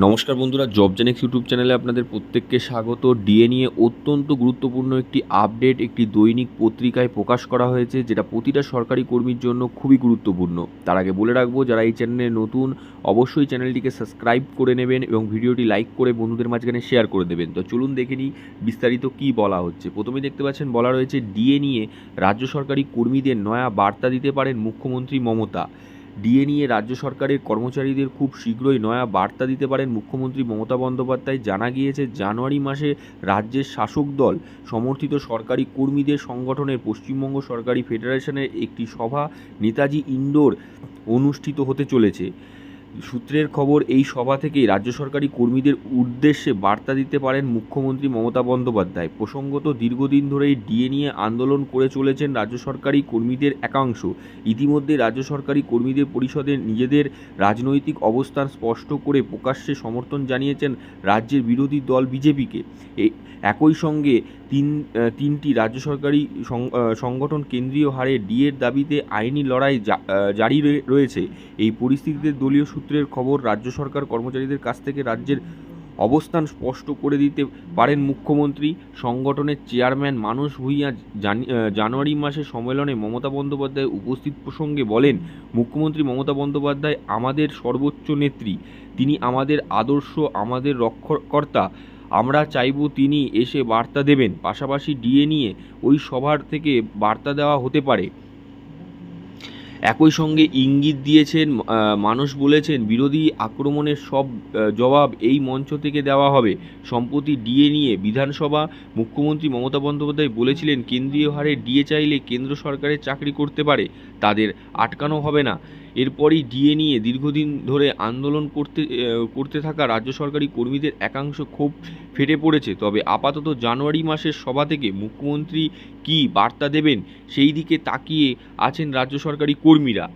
নমস্কার বন্ধুরা job Genex YouTube চ্যানেলে আপনাদের প্রত্যেককে স্বাগত। ডিএ নিয়ে অত্যন্ত গুরুত্বপূর্ণ একটি আপডেট একটি দৈনিক পত্রিকায় প্রকাশ করা হয়েছে, যেটা প্রতিটা সরকারি কর্মীর জন্য খুবই গুরুত্বপূর্ণ। তার আগে বলে রাখব, যারা এই চ্যানেলে নতুন, অবশ্যই চ্যানেলটিকে সাবস্ক্রাইব করে নেবেন এবং ভিডিওটি লাইক করে বন্ধুদের মাঝখানে শেয়ার করে দেবেন। তো চলুন দেখে নিই বিস্তারিত কী বলা হচ্ছে। প্রথমে দেখতে পাচ্ছেন, বলা রয়েছে ডিএ নিয়ে রাজ্য সরকারি কর্মীদের নয়া বার্তা দিতে পারেন মুখ্যমন্ত্রী মমতা। ডিএ নিয়ে রাজ্য সরকারের কর্মচারীদের খুব শীঘ্রই নয়া বার্তা দিতে পারেন মুখ্যমন্ত্রী মমতা বন্দ্যোপাধ্যায়। জানা গিয়েছে, জানুয়ারি মাসে রাজ্যের শাসক দল সমর্থিত সরকারি কর্মীদের সংগঠনের পশ্চিমবঙ্গ সরকারি ফেডারেশনের একটি সভা নেতাজি ইন্ডোর অনুষ্ঠিত হতে চলেছে। সূত্রের খবর, এই সভা থেকেই রাজ্য সরকারি কর্মীদের উদ্দেশ্যে বার্তা দিতে পারেন মুখ্যমন্ত্রী মমতা বন্দ্যোপাধ্যায়। প্রসঙ্গত, দীর্ঘদিন ধরেই ডিএ নিয়ে আন্দোলন করে চলেছেন রাজ্য সরকারি কর্মীদের একাংশ। ইতিমধ্যে রাজ্য সরকারি কর্মীদের পরিষদের নিজেদের রাজনৈতিক অবস্থান স্পষ্ট করে প্রকাশ্যে সমর্থন জানিয়েছেন রাজ্যের বিরোধী দল বিজেপিকে। একই সঙ্গে তিন তিনটি রাজ্য সরকারি সংগঠন কেন্দ্রীয় হারে ডিএর দাবিতে আইনি লড়াই জারি রয়ে- রয়েছে। এই পরিস্থিতিতে দলীয় সূত্রের খবর, রাজ্য সরকার কর্মচারীদের কাছ থেকে রাজ্যের অবস্থান স্পষ্ট করে দিতে পারেন মুখ্যমন্ত্রী। সংগঠনের চেয়ারম্যান মানস ভূঁইয়া জানি- জানুয়ারি মাসে সম্মেলনে মমতা বন্দ্যোপাধ্যায় উপস্থিত প্রসঙ্গে বলেন, মুখ্যমন্ত্রী মমতা বন্দ্যোপাধ্যায় আমাদের সর্বোচ্চ নেত্রী। তিনি আমাদের আদর্শ, আমাদের রক্ষকর্তা। আমরা চাইব তিনি এসে বার্তা দেবেন। পাশাপাশি ডিএ নিয়ে ওই সভার থেকে বার্তা দেওয়া হতে পারে। একই সঙ্গে ইঙ্গিত দিয়েছেন মানুষ বলেছেন, বিরোধী আক্রমণের সব জবাব এই মঞ্চ থেকে দেওয়া হবে। সম্প্রতি ডিএ নিয়ে বিধানসভা মুখ্যমন্ত্রী মমতা বন্দ্যোপাধ্যায় বলেছিলেন, কেন্দ্রীয় হারে ডিএ চাইলে কেন্দ্র সরকারের চাকরি করতে পারে, তাদের আটকানো হবে না। এরপরই ডিএ নিয়ে দীর্ঘদিন ধরে আন্দোলন করতে করতে থাকা রাজ্য সরকারি কর্মীদের একাংশ ক্ষোভ ফেটে পড়েছে। তবে আপাতত জানুয়ারি মাসের সভা থেকে মুখ্যমন্ত্রী কী বার্তা দেবেন, সেই দিকে তাকিয়ে আছেন রাজ্য সরকারি কর্মীরা।